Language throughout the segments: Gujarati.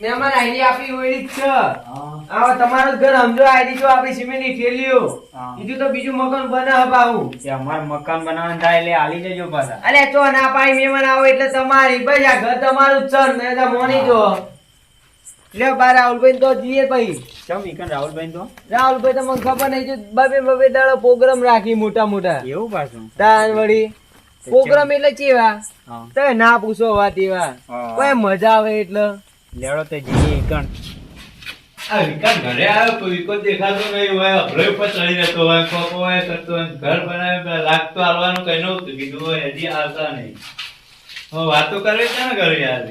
મહેમાન આઈડી આપી હોય જ છે આવો તમારું ઘર સમજો આઈડી જો આપણી સિમેન્ટની થેલીઓ. હા. બીજું તો બીજું મકાન બનાવ હબાવું કે અમારે મકાન બનાવવાનું થાય એટલે હાલી જજો પાછા. અલે તો ના પાઈ મહેમાન આવો એટલે તમારી. ભાઈ આ ઘર તમારું જ છે ને તો મોની જો. લે બા રાહુલભાઈ તો જીએ ભાઈ. ચમ ઈકન રાહુલભાઈ તો? રાહુલભાઈ તમને ખબર નહીં જો બબે બબે દાડો પ્રોગ્રામ રાખી મોટા મોટા. એવું પાછું? તાન વળી પ્રોગ્રામ એટલે ચેવા તો ના પૂછો વાત એવા. કોઈ મજા આવે એટલે. લેવડો તે જઈએ ઈકન આ વિકાસ ઘરે આવ્યો કોઈ વિકો દેખાતો નહીં હોય અભરો ઉપર ચડી જતો હોય, કોકો હોય, કરતો હોય, ઘર બનાવે લાગતો આવવાનું કઈ નહોતું, કીધું હોય, હજી આવતા નહીં. હવે વાતો કરે છે ને ઘરે યાર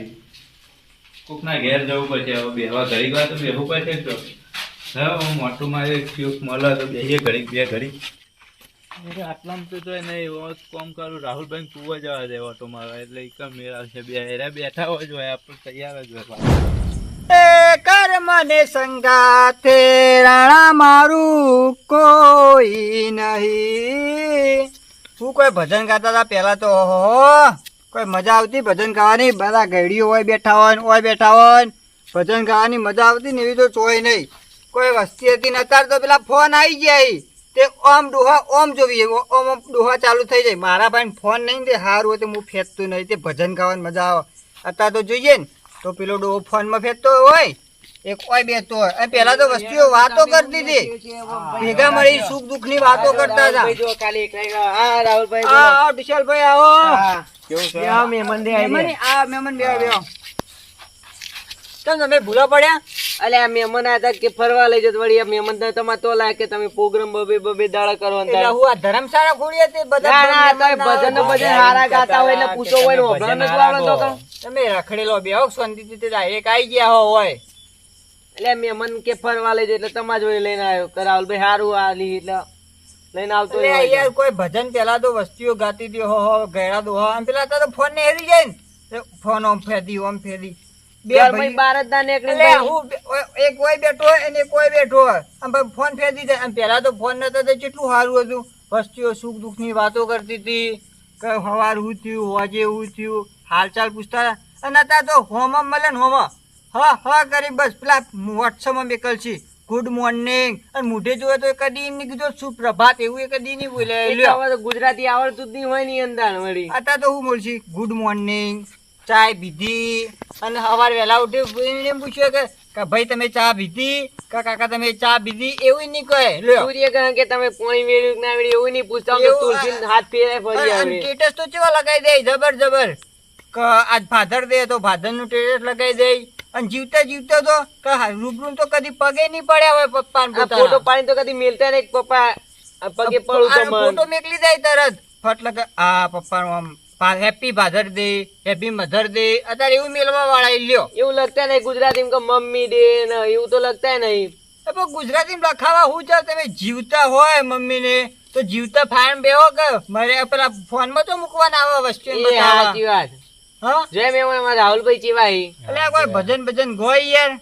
કોકના ઘેર જવું પડશે, હવે બેહવા ઘડી વાર તો બેહવું પડશે તો. હવે હું મોટું મારે ક્યુક મળે તો બેહીએ ઘડીક, બે ઘડીક. આટલામાં તો તોય નહીં એવો કોમ કરું. રાહુલભાઈ કુવા જવા દે ઓટો મારો એટલે એક મેળ આવશે બે હેરા બેઠા હોય જ આપણે તૈયાર જ હોય એ કર મને સંગાથે, રાણા મારું કોઈ નહીં. હું કોઈ ભજન ગાતા હતા પહેલા તો હો કોઈ મજા આવતી? ભજન ગાવાની બધા ગઈડીઓ હોય બેઠા હોય ઓય બેઠા હોય ભજન ગાવાની મજા આવતી ને એવી તો ચોય નહીં. કોઈ વસ્તી હતી ને, અત્યારે તો પેલા ફોન આવી જાય તે ઓમ ડોહા ઓમ જોવી ઓમ ઓમ ડોહા ચાલુ થઈ જાય. મારા ભાઈને ફોન નહીં દે સારું હોય તો હું ફેંકતું નહીં. તે ભજન ગાવાની મજા આવે. અત્યારે તો જોઈએ ને તો પેલો ડોહો ફોનમાં ફેંકતો હોય. એક ઓય બેસતો હોય. અને પેલા તો વસ્તીઓ વાતો કરતી હતી. ભેગા મળી સુખ દુઃખની વાતો કરતા હતા. હા વિશાલભાઈ આવો. મહેમાન દે મહેમાન. આ બેહો કેમ તમે ભૂલા પડ્યા? અલે આ મહેમાન આયા કે ફરવા લઈ જતો વળી. આ મહેમાન તો તમારે તો લાગે કે તમે પ્રોગ્રામ બબે બબે દાડા કરો ને એટલે હું આ ધર્મશાળા ખોલી હતી બધા ના તમે મહેમાન ભજન ને ભજન હારા ગાતા હોય ને પૂછો હોય ને હોભળો ને તો કહો. તમે રખડેલો બેહો શાંતિથી તે ડાયરેક્ટ આવી ગયા હો હોય. એટલે મહેમાન કે ફરવા લઈ જાય એટલે તમારા જોડે લઈને આવ્યો. કરાવલ ભાઈ હારું આ લી એટલે લઈને આવતો એટલે યાર કોઈ ભજન પેલા તો વસ્તીઓ ગાતી હતી હો હો ગયડા દો હો આમ પેલા તો ફોન ને હેરી જાય ને. ફોન ઓમ ફેદી ઓમ ફેદી બે ઘરમાં ભાઈ બહાર જ ના નીકળે હું એક કોઈ બેઠો હોય અને કોઈ બેઠો હોય. આમ ફોન ફેંકી જાય આમ પેલા તો ફોન નતો તો કેટલું સારું હતું. વસ્તીઓ સુખ દુઃખ વાતો કરતી હતી. કે સવાર હું થયું હોજે હું થયું. હાલચાલ પૂછતા અને અત્યારે તો હોમ મળે ને હોમાં. હા હા કરી બસ. પેલા વોટ્સઅપમાં મેકલ છે ગુડ મોર્નિંગ અને મોઢે જોવે તો કદી એમ કીધું સુપ્રભાત. એવું એ કદી નહીં બોલે. ગુજરાતી આવડતું જ નહીં હોયની અંદર વળી અત્યારે તો હું બોલશી ગુડ મોર્નિંગ ચાય પીધી અને સવાર વહેલા ઉઠી પૂછ્યું કે કે ભાઈ તમે ચા પીધી? કે કાકા તમે ચા પીધી? એવું નહીં કહે. સૂર્ય કહે કે તમે પોણી વેળ્યું ના વેળ્યું એવું નહીં પૂછતા આમ તો એવું, તુલસીને હાથ ફેરે ફરી આવે. સ્ટેટસ તો કેવા લગાવી દે? જબર જબર. કે આજ ભાદર દે તો ભાદરનું સ્ટેટસ લગાવી દે. અને જીવતા જીવતા તો કે રૂબરૂ તો કદી પગે નહીં પડ્યા હોય પપ્પા ફોટો પાણી તો કદી મેલતા નહીં પપ્પા પગે પડું તો ફોટો મેકલી જાય તરત. ફટ લગે આ પપ્પાનું આમ happy father day happy mother day અત્યારે એવું મેળવા વાળા લ્યો. એવું લગતા નહીં ગુજરાતી કે મમ્મી દે ને એવું તો લગતા નહીં. તો પણ ગુજરાતીમાં લખાવા હું છે તમે જીવતા હોય મમ્મીને તો જીવતા ફાર્મ બેહો કે મારે પેલા ફોનમાં તો મૂકવાના આવા વસ્તુ એ સાચી વાત. હા? જય અમારા રાહુલભાઈ ચીવાઈ. એટલે કોઈ ભજન ભજન ગોય યાર.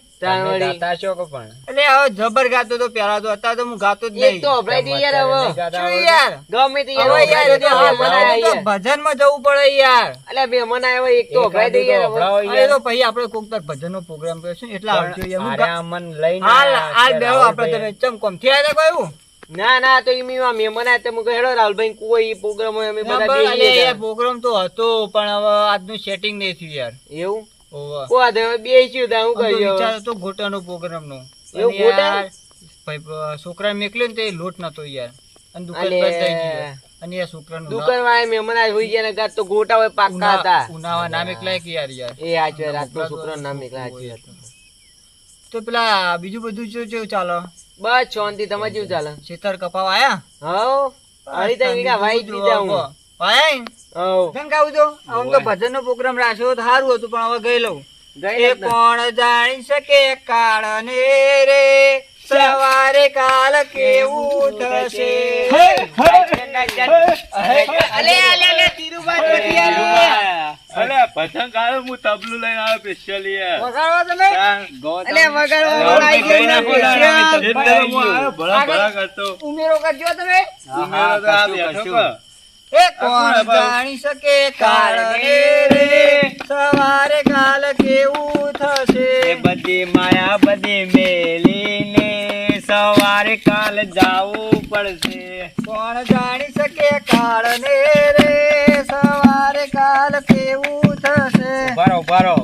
જબર ગાતો તો પેલા તો અત્યારે તો હું ગાતો જ નહીં. તો યાર હવે. શું યાર? ગમે તે યાર. હવે અભરાઈ દે યાર તો મહેમાન આયા તો યાર. ભજનમાં જવું પડે યાર. એક તો અભરાઈ દે યાર તો પછી આપણે કોક તાર ભજનનો પ્રોગ્રામ કરીશું. એટલે આવજો યાર. હું ગા- હાલ હાલ બેહો આપણે તમે ચમ કોમથી આવ્યા કયું ના ના તો એમ એવા મહેમાન આયા તો હેડો રાહુલભાઈ કોઈ પ્રોગ્રામ હોય અમે બધા. પ્રોગ્રામ તો હતો પણ હવે આજનું સેટિંગ નહીં થયું યાર. એવું? છોકરા મેકલ્યો ને તે લોટ નતો યાર. અને દુકાન બંધ થઈ ગઈ અને યાર છોકરાનું દુકાન વાળા મહેમાન આયા હોય ગયા ને ગાત તો ગોટા હોય પાક્કા હતા. ઉનાવા નામ એકલાય કે યાર યાર? એ હાચી રાતનો છોકરાનું નામ નીકળે, હાચી તો પેલા બીજું બધું જો જો ચાલો. બસ શાંતિ તમારે જેવું ચાલે? શેતર કપાવ આયા? દીધા હું. વાય ગાવું તો આમ તો ભજનનો પ્રોગ્રામ રાખ્યો તો સારું હતું પણ હવે ગઈ લઉં. એ કોણ જાણી શકે કાળ ને રે સવારે કાલ કેવું થશે? ભજન કાઢો હું તબલું લઈને આવ્યો સ્પેશિયલ વગાડવા તમે? ને. ના, ઉમેરો કરજો તમે. ઉમેરો તો આ બેઠો. એ કોણ જાણી શકે રે. સવારે કાલ કેવું થશે? બધી માયા બધી મેલીને સવારે કાલ જાવું પડશે. કોણ જાણી શકે કાળને રે? સવારે કાલ કેવું થશે? બરો બરો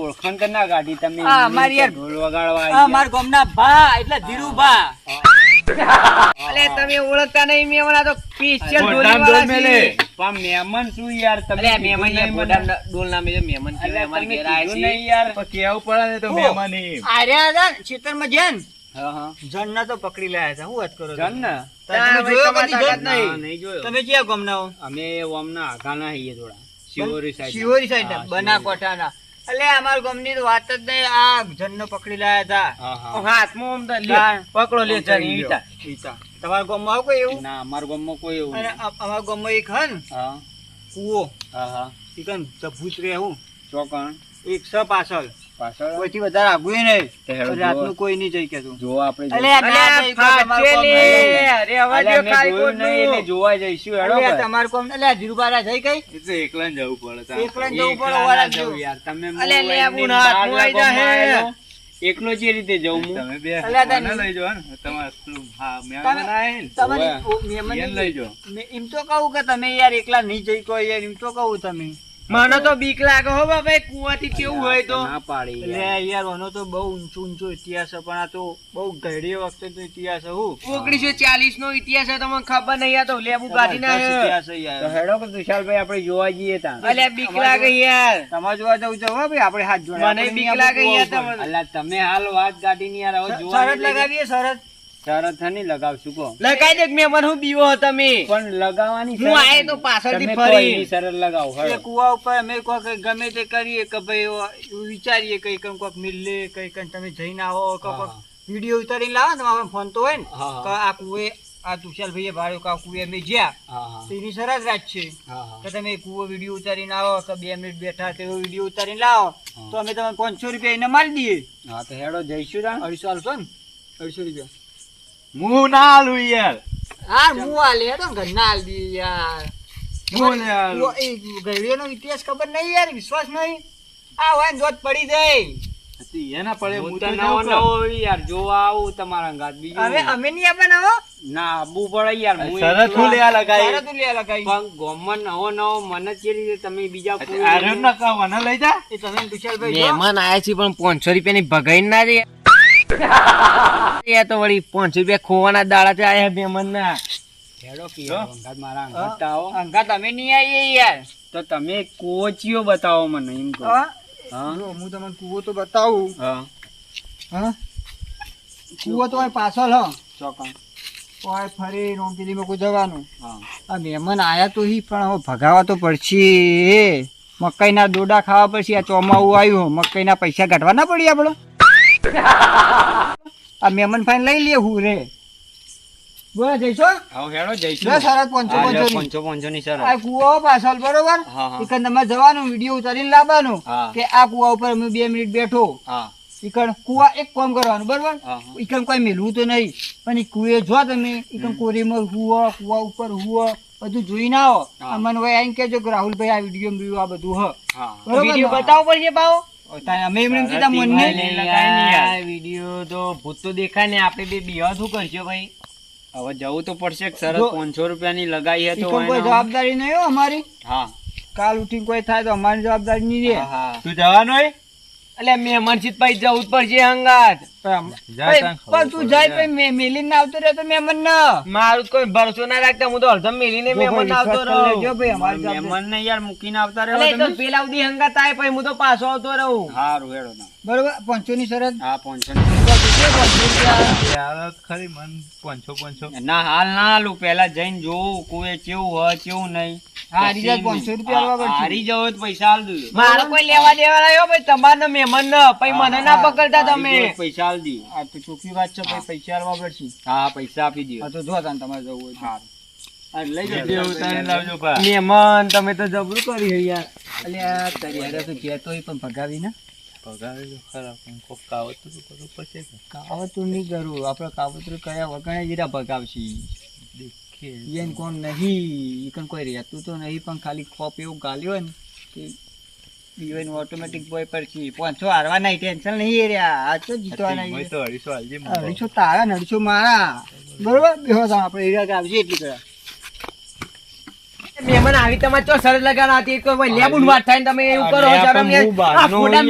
ઓળખાણ કરના ગાડી તમે આ અમારી યાર- ઢોલ વગાડવા આ મારા ગોમના ભા એટલે ધીરુભા. અલે તમે ઓળખતા નહીં મેં તો સ્પેશિયલ ડોલી મેલે. પણ મેમન શું યાર તમે મેમન યાર ડોલ નામે છે મેમન કે અમારી ઘેર આયા નહીં યાર. પણ કહેવું પડે ને તો મેમન ઈ. આર્યા હતા ને ખેતરમાં જેન. હા હા. તો પકડી લાયા હતા હું વાત કરો જન ને તમે ના, જોયો ભાઈ, કદી તમારે જણ? ના, નહીં તમે ક્યાં ગામના હો? અમે ઓમના આઘાના હઈએ થોડા. શિવોરી સાઈડ શિવોરી સાઈડ બના કોઠાના એટલે અમારા ગમની તો વાત જ નહીં. આ જણનો પકડી લાયા હતા હાથ હાથમાં. પકડો લે ચાલ, ઈટા. ઈટા. તમારા ગામમાં આવું કોઈ એવું? ના અમારા ગામમાં કોઈ એવું અને અમારા ગામમાં એક હન. હા. કૂવો. હા હા. ઈકન ભૂત રે હું. ચોકણ. એક સ પાછળ પાછળ કોઈથી વધારે નહીં. રાતનું કોઈ નહીં જઈ કેતું આપણે. અરે, જો એટલે જોવા જઈશું હેડો. તમારું કોમ એટલે જઈ એકલા જવું પડે એકલા જવું પડે, વાળા જવું. યાર. તમે અલે, હું ના હાથમાં આઈ જા. એકલો જે રીતે જવું હું તમે બે લઈ જાઓ ને તમારે તમે- લઈ જાઓ. એમ તો કહું કે તમે યાર એકલા નહીં જઈ કોઈ યાર એમ તો કહું તમે. મને તો બીક લાગે હો બાપા કુવાથી કેવું હોય તો? ના પાડી લે યાર. ઓનો તો બહુ ઊંચો ઊંચો ઇતિહાસ છે પણ આ તો બહુ ઘડી વખતે તો ઇતિહાસ હું. ઓગણીસો ચાલીસ નો ઇતિહાસ છે તમને ખબર નહીં આ તો લેબુ કાઢી ના ઇતિહાસ તો હેડો કે તુષારભાઈ આપણે જોવા જઈએ તા. અલ્યા બીક લાગે યાર. તમારે જોવા જવું છે હો ભાઈ આપણે હાથ જોડે. મને બીક લાગે યાર તમે અલ્યા તમે હાલ વાત કાઢી ની યાર હવે જોવા શરત લગાવીએ શરત શરત નહીં લગાવશું કો લગાઈ દે મેં મને હું બીવો હો તમે પણ લગાવવાની હું આય તો પાછળથી ફરી. શરત લગાવો હેડો. કુવા ઉપર અમે કોક ગમે તે કરીએ કે ભાઈ વિચારીએ કઈ કમ કોક મિલ કઈ કઈ તમે જઈને આવો કે કોક વિડિયો ઉતારીને લાવો તમારા ફોન તો હોય ને હા, હા. કે આ કુએ આ તુષારભાઈએ ભાડ્યો કા કુએ અમે જ્યાં. હા હા. તો એની શરત રાખ છે હા હા. કે તમે કુવો વીડિયો ઉતારીને આવો કે બે મિનિટ બેઠા તેવો વીડિયો ઉતારીને લાવો. તો અમે તમને પાંચસો રૂપિયા એને મારી દઈએ. હા તો હેડો જઈશું. અઢીસો હાલશો ને? અઢીસો રૂપિયા. હું ના આલું યાર હા હું આલે ને યાર હું લે આલું. એ ગળીઓનો ઇતિહાસ ખબર નહીં યાર વિશ્વાસ નહીં? આ હોય ને જોત પડી જાય. એના પડે હું હું તો તો નવો નવો નવો યાર જોવા આવું તમારા અંગાત બીજું હવે અમે નહીં આપે હો? ના આબુ પડે યાર હું એકલો- હું લેવા લગાઈ તારે તું લેવા લગાઈ પણ ગામમાં નવો નવો મને જ રીતે તમે બીજા કોઈ આર્યન ના કાવાના લઈ જા. એ તમે ને મહેમાન આયા છે પણ પાંચસો રૂપિયા ની ભગાઈ ના દે. એ તો વળી પાંચ રૂપિયા ખોવાના દાડા થી આયા મહેમાન ના હેડો કે. અંગાત મારા અંગાત તો આવો અંગાત અમે નહીં આવીએ યાર. તો તમે કોચિયો બતાવો મને એમ કહો. હા? હા? હું તમને કુવો તો બતાવું. હા. હા? કુવો તો પાછળ હ. ચોકન ઓય ફરી નોકરીમાં કોઈ જવાનું. આ મહેમાન આયા તો હી પણ હવે ભગાવા તો પડશે. મકાઈના દોડા ખાવા પડશે. આ ચોમાવું આવ્યું મકાઈના પૈસા કાઢવા પડ્યા પડી આપણે? આ ફાઈન લઈ લે હું રે. બોલા જઈશો આવો હેડો જઈશું દસ હારા પાંચસો પાંચસો પાંચસો પાંચસો ની શરત આ કુવો પાછળ બરોબર? હા હા. તમારે જવાનું વીડિયો ઉતારીને લાવવાનું કે આ કુવા ઉપર અમે બે મિનિટ બેઠો. હા. કુવા એક કામ કરવાનું બરોબર? હા. કોઈ મેલવું તો નહીં પણ ઈ કુએ જો તમે ઈકન કોરીમાં હુવો કુવા ઉપર હુવો બધું જોઈને આવો. અમન ભાઈ આઈને કેજો કે રાહુલભાઈ આ વીડિયો આ બધું હ. હા. બરોબર વીડિયો પડશે ભાવ તારે અમે એમને એમ કીધા શરત મનને ઈ લઈ લગાય ને યાર. વીડિયો તો ભૂત તો દેખાય ને આપણે બે બિહાર શું કરશો ભાઈ? હવે જવું તો પડશે સરસ પાંચસો રૂપિયાની લગાઈ હે તો કોઈ જવાબદારી નહીં હો અમારી. હા. કાલ ઉઠીને કોઈ થાય તો અમારી જવાબદારી નહીં હા તું જવાનો એટલે મહેમાન પછી જવું જ પડશે હંગાત. પણ જા ભાઈ, તાન પણ તું જાય પછી મે- ના આવતો રહે તો મહેમાન ના. મારું કોઈ ભરોસો ના રાખતા હું તો અડધમ મેલીને જો આવતો વિશ્વાસ કરી ભાઈ, અમારી જવાબદારી. મહેમાનને યાર મૂકીને આવતા રહ્યો તો પેલા સુધી હંગાત આવે પછી હું તો પાછો આવતો રહું. હારું હેડો ના બરોબર? પાંચસો ની શરત હા પાંચસો ખરી મન પાંચસો પાંચસો ના હાલ ના હાલું. પેલા જઈને જોવું કુએ કેવું હોય કેવું નહીં. હા, હારી જાય પછી 500 રૂપિયા આલવા પડશે. હારી જાવ તો પૈસા હાલ દઉં મારો કોઈ લેવા દેવા આવ્યો ભાઈ તમારો મહેમાન ન. પછી મને ના પકડતા તમે. પૈસા દઉં આ તો ચોખ્ખી વાત છે ભાઈ પૈસા આલવા પડશે. હા પૈસા આપી દો તો જો તાન તમારે જવું હોય. મહેમાન તમે તો જબરું યાર. અલ્યા તો કહેતો પણ ભગાવી ના. કાવતરું નહીં કરવું આપણે કાવતરું કયા વગર જીરા ભગાવશી. ઈયન કોણ નહીં ઈકન કોઈ રહેતું તો નહીં પણ ખાલી ખોપ એવું ગાલ્યો હોય ને કે પીવાય ઓટોમેટિક બોય પર પાંચસો હારવા નહીં ટેન્શન નહીં રહ્યા. આ તો જીતવાના અઢીસો તારા અઢીસો મારા. બરોબર? બેહો આપણે એરિયા આવશે એટલી કરા મહેમાન આવી તમારે ચો સરસ લગાડવા હતી. તો લેબુન વાત થાય ને તમે એવું કરો બહારનો આ ફોટા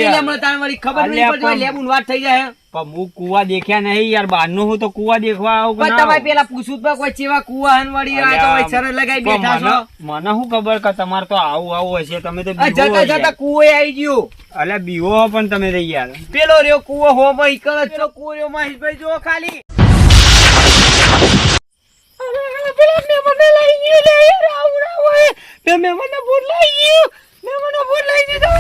ખબર નહીં પડતી લેબુન વાત થઈ જાય. પણ હું કુવા દેખ્યા નહીં યાર બહારનું હું તો કુવા દેખવા આવું પણ ના પેલા પૂછવું તો કોઈ ચેવા કુવા હન આ તો ભાઈ સરસ લગાઈ બેઠા છો. મને મને શું ખબર કે તમારે તો આવું આવું હશે તમે તો બીવો જતા જતા કુવો આવી ગયો. અલ્યા બીવો પણ તમે રહી યાર. પેલો રહ્યો કુવો હો ભાઈ કરો પેલો કુવો રહ્યો મહેશભાઈ જો ખાલી. પેલા મહેમાનને લઈ ગયો લે યાર આવડા હોય. બે મહેમાનને ભૂલ લઈ ગયો. મહેમાનને ભૂલ લઈ ગયો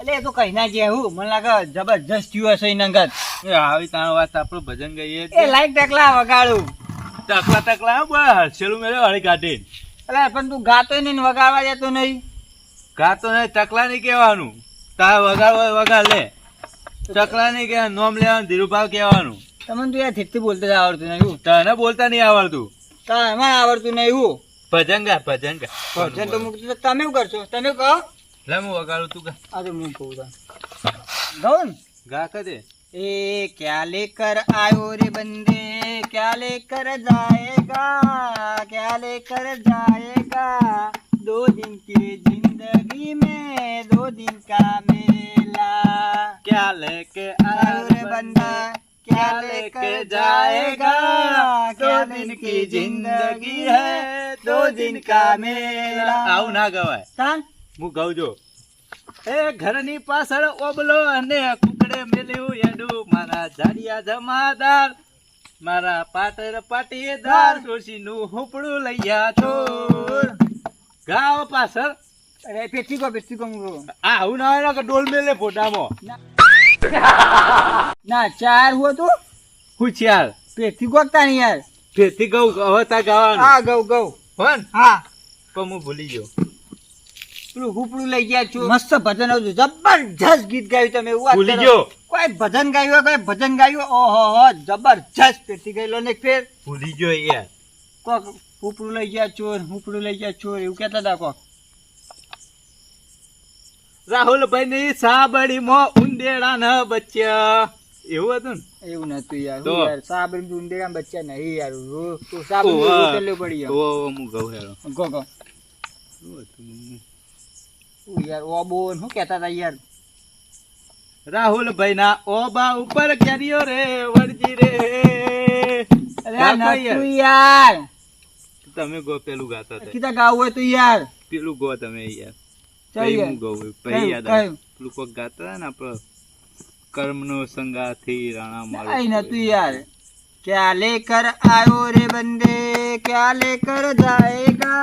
એટલે તો કઈ ના જે મને લાગે જબરજસ્ત થયું હશે નંગત. એ આવી તાણ વાત આપણું ભજન ગઈએ એ લાઈક ટકલા વગાડું. ટકલા ટકલા બસ કાઢી. એટલે પણ તું ગાતો નહીં વગાડવા જતો નહીં. ગાતો નહીં ટકલા નહીં કહેવાનું. તાર વગાડવા વગાડ લે. ટકલા નહીં કહેવાનું નોમ લેવાનું ધીરુભાવ કહેવાનું. તમને તું યાર બોલતા આવડતું નહીં તને બોલતા નહીં આવડતું. એમાં આવડતું નહીં હું. ભજન ગા ભજન ગા ભજન તો મૂકતું તો તમે શું કરશો તમે કહો લે હું વગાડું તું ગા આ તો હું કહું તા ગાઉં ને ગા કદે ए क्या लेकर आयो रे बंदे क्या लेकर जाएगा क्या लेकर जाएगा दो दिन की जिंदगी में दो दिन का मेला ક્યાં લેકે आयो रे बंदा क्या लेकर जाएगा दो दिन की जिंदगी है दो दिन का मेला આવું ના ગવાય તાન હું ગાઉં જો એ ઘરની પાછળ ઓબલો અને કુકડે મેલ્યું એડું મારા જાડિયા જમાદાર મારા પાટર પાટીદાર ડોશીનું હુપડું લઈયા ચોર ગાવ પાછળ અરે પેટી કો પેટી કો મુકો. આ આવું ના હોય ને કે ડોલ મેલે ફોટામાં ના ચાર હુઓ તો? હું ચાલ પેટી ગોકતા નહીં યાર. પેથી ગઉં હવે તા ગાવાનું. હા ગૌ ગૌ. હોન? હા. પણ હું ભૂલી ગયો. પેલું હુપડું લઈ ગયા છો. મસ્ત ભજન આવતું જબરજસ્ત ગીત ગાયું તમે એવું ભૂલી ગયો. કોઈ ભજન ગાયું કોઈ ભજન ગાયું ઓહો હો જબરજસ્ત પેથી ગયેલો ને ફેર. ભૂલી ગયો યાર. કોક હુપડું લઈ ગયા ચોર હુપડું લઈ ગયા ચોર એવું કહેતા હતા કોક. રાહુલભાઈ ની સાબડીમાં ઉંદેડા ન બચ્યા. એવું હતું ને? એવું નતું યાર. તો? યાર સાબરી ઉંદેડા બચ્યા નહીં યાર. તો સાબરી ઓવા. પડી. ઓ હું ગઉં હેરો ગો ગો યાર ઓબો શું કહેતા હતા યાર? રાહુલભાઈ ના ઓબા ઉપર કર્યો રે વળજી રે. અરે યાર? તમે ગો પેલું ગાતા હતા. કીધા ગાવું હોય તો યાર. પેલું ગો તમે યાર. ચાલ પછી યાર. હું ગઉં પછી કયું, યાદ આવે. કયું? પેલું કોક ગાતા હતા ને આપડે કર્મ નો સંગાથી રાણા મારો आई ना तू यार क्या लेकर आयो रे बंदे क्या लेकर जाएगा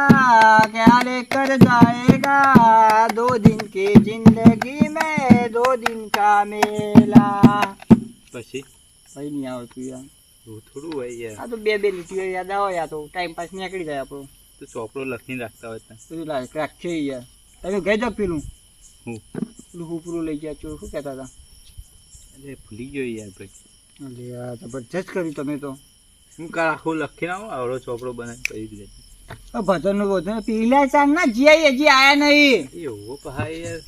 क्या लेकर जाएगा दो दिन की जिंदगी में दो दिन का मेला પછી ભાઈ નહીં આવડતું યાર એવું થોડું હોય યાર આ તો બે બે લીટીઓ યાદ આવે યાર તો ટાઈમ પાસ નીકળી જાય આપણો તો ચોપડો લખીને રાખતા હોય ત્યાં. બધું લાગે રાખશે યાર તમે ગઈ જાવ પેલું. હું? પેલું હુપરું લઈ ગયા છો શું કહેતા હતા? અરે ભૂલી ગયો યાર ભાઈ. અરે જબરજસ્ત કર્યું તમે તો. હું કાલ આખું લખીને આવો આવડો ચોપડો બનાવી કરી દે ભજન ભજન પેલા ચાંદ ના જીઆઈ હજી આયા નહીં. એવો ભાઈ યાર.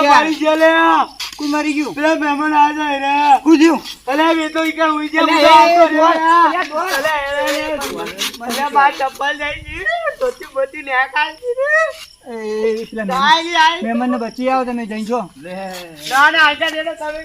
યાર કોઈ મરી ગયું પેલા મહેમાન આ જાય રે શું થયું અલે બે તો ઈકા ઉઈ જા અલે, અલે, ચપ્પલ જાય છે તોતી ધોતી ને છે રે. એ, પેલા મહેમાન- આઈ. બચી આવો તમે જઈ છો ના, ના, આજા દે ને તમે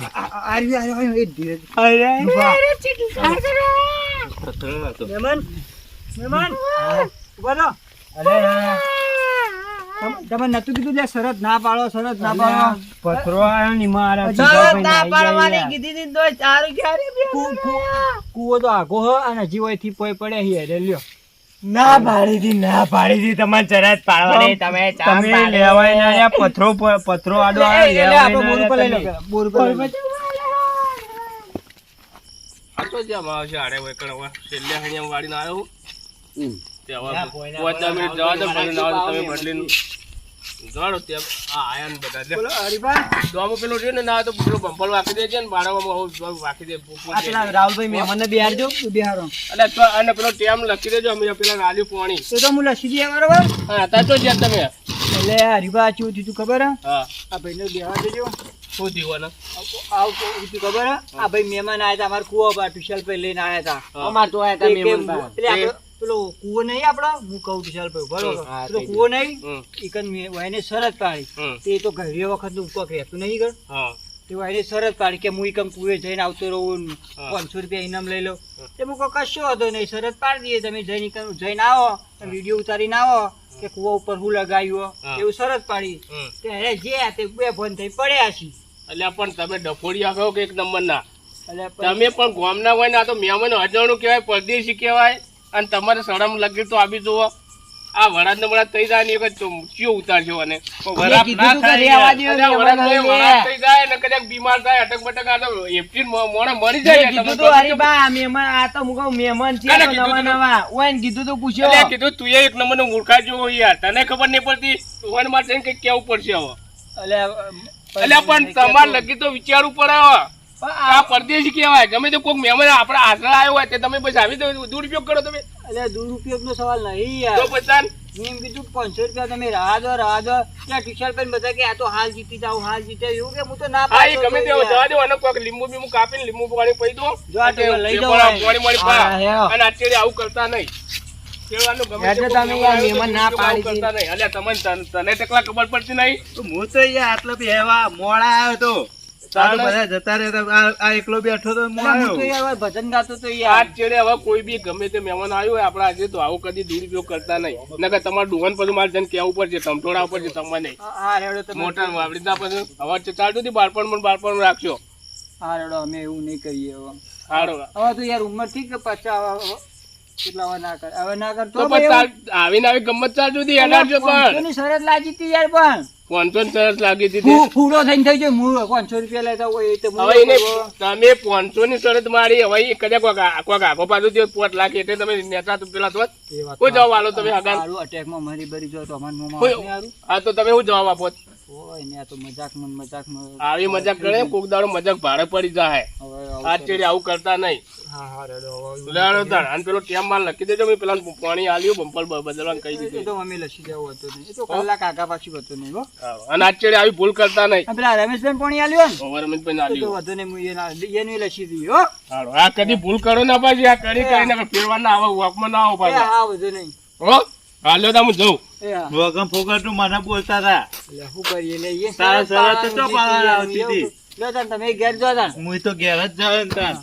આર્યું આર્યું એ ધીરે અરે અરે, ઊભા. અરે ચીટી આગળ પથરો હતો. મહેમાન મહેમાન અરે તમ- નતું કીધું લે શરત ના પાડો શરત ના પાડો પથરો આવ્યો ને મારા હજી ના પાડવાની કીધી હતી તોય તારું ક્યારે કૂવો તો આઘો હ અને હજી થી પોય પડે હી લ્યો ના પાડી ના પાડી તમારે ચરત પાડવાની. તમે ચા તમે. લેવાય ના રહ્યા, પથરો પથરો આડો લે, લેવાય આપણે બોર ઉપર લઈ લો. બોર ઉપર આ તો જ્યાં માવ છે આડે હોય કણ હોય. છેલ્લે હણિયા વાડીને આવ્યો હું. તે હવે ના, કોઈના પાંચ દસ મિનિટ જવા દો તમે બદલીને. જાણો તેમ આ આયા બધા લે. બોલો હરીભાઈ ડોમો પેલો રહ્યો ને ના તો પેલો બંપલ વાકી દેજે ને બાળામાં આવું વાકી દે આ પેલા રાહુલભાઈ મહેમાનને બિહારજો બિહારો એટલે તો અને પેલો ટેમ લખી દેજો અમે પેલા નાલી પોણી. તો તો હું લખી દઈએ બરાબર? હા તા તો જ્યાં તમે. એટલે હરીભા શું થયું તું ખબર? હા. આ ભાઈને બિહાર દેજો. શું થયું ને આવું થયું ખબર? હે. આ ભાઈ મહેમાન આયા હતા અમારે કુવા પર ટ્યુશન લઈને આવ્યા હતા. અમાર તો આવ્યા હતા મહેમાન એટલે પેલો કુવો નહીં આપણો હું કહું ટ્યુશન બરોબર પેલો કુવો નહીં મેં વાયને શરત પાડી. તે તો ઘરે વખતનું ઉપક રહેતું નહીં હા. તે વાયને શરત પાડી કે હું ઈકમ કુવે જઈને આવતો રહું પાંચસો રૂપિયા ઇનામ લઈ લો તે હું કહું કશો હતો નહીં શરત પાડી દઈએ. તમે જઈને ઈકન જઈને આવો. વીડિયો ઉતારીને આવો કે કુવા ઉપર હું લગાવ્યો. એવું શરત પાડી. કે અરે જે આ તે બે ફોન થઈ પડ્યા છે એટલે પણ તમે ડફોડિયા કહો કે એક નંબર ના એટલે પછી- તમે પણ ગામના હોય ને આ તો મેમન અજાણું કહેવાય પરદેશી કહેવાય અને તમારે સડમ લગી તો આવી જુઓ. આ વરાદ ને વરાદ થઈ જાય ને એક ચિયો ઉતારજો અને. મેં ગયા. થઈ જાય ને કદાચ બીમાર થાય અટક બટક આ તો એપ્રિલ મોણે મરી જાય કીધું તો અરે બા મહેમાન આ તો હું કહું મહેમાન છે નવા નવા. ઓય કીધું તો પૂછ્યો. કીધું તું એક નંબર નો મૂર્ખા યાર. તને ખબર નહીં પડતી તું માટે કઈ કેવું પડશે હવે. એટલે પણ તમારે લગી તો વિચારવું પડે હવે. આ પરદેશી કહેવાય. ગમે તે કોઈક મહેમાન આપણા આશરા આવ્યો હોય તે તમે પછી આવી દો દુરુપયોગ કરો તમે. એટલે દુરુપયોગ નો સવાલ નહીં તો પછી મેં કીધું પાંચસો રૂપિયા તમે રાહ દો રાહ દો ત્યાં ટીશર્ટ પહેરીને બધા કે આ તો હાલ જીતી જાવ હાલ જીતે એવું કે હું તો ના હા ગમે તે જવા દો અને કોઈક લીંબુ બીંબુ કાપીને લીંબુ પાણી પી દો. લઈ ભાઈ. મોડી મોડી પા. અને અત્યારે આવું કરતા નહીં. યાર તને- તકલા ખબર પડતી નહીં. હું તો યાર આટલા એવા મોડા આવ્યો તો. તારે બધા જતા રહેતા આ- આ એકલો બેઠો તો હું એટલે હું તો આવ્યો. ભજન ગાતો તો આ ચેડે હવે કોઈ બી ગમે તે મહેમાન આવ્યો હોય આપણા આજે તો આવું કદી દુરુપયોગ કરતા નહીં. નકર તમારે ડુહન પછી મારે જઈને કહેવું પડશે ટમટોડા ઉપર છે નહીં. હા, હા રેડો તમે. મોટા આવી રીતના પછી હવે ચાલતું હતી બાળપણ પણ બાળપણ રાખશો હા રેડો અમે એવું નહીં કરીએ હવે. હારો. હવે તો યાર ઉંમરથી કે પાછા હવે- હવે કેટલા હવે ના કર હવે ના કરતો તો આવીને આવી ગમત ચાલતું હતી એના પણ શરત લાગી હતી યાર પણ. પાંચસો ને લાગી ફૂડો થઈને થઈ જાય મૂળ. પાંચસો રૂપિયા લેતા હોય તો હવે એને તમે પાંચસો ની શરત મારી હવે કદાચ કોઈક આખો પાછું થયો પોટ લાગે એટલે તમે નેતા તો પેલા તો કોઈ જવાબ આલો તમે અટેકમાં મરી બરી જો તો અમાર મોંમાં કોઈ- વાત નહીં હારું. હા તો તમે શું જવાબ આપો? ઓય ને આ તો આવી મજાક કરે કોક દાડો મજાક ભાડે પડી જાય આ કરે. આવું કરતા નહીં. હા હા રેડો હવે લેવાનો અને પેલો ટેમ માર લખી દેજો મેં પેલા પાણી આલ્યું બમ્પર બદલવાનું કહી એ તો અમે લસી જવું હતું નહીં. તો કલાક આગા પાછું હતું નહીં હો. અને આ ચેડે આવી ભૂલ કરતા નહીં. પેલા રમેશભાઈ પાણી આલ્યો ને? ઓવર તો વધુ નહીં હું એના લસી દી હો. હારું. આ કદી ભૂલ કરો ના પાછી આ કરી કરીને ફેરવા ના આવો વોકમાં ના આવો પાછા. હા વધુ નહીં. હો? હાલ્યો તમે હું જઉં વગમ ફોગટનું મને બોલતા હતા શું કરીએ લઈએ તારા શરત તો આવતી હતી. લો તમે ઘેર જો હું તો ઘેર જ જાવ ને તાન.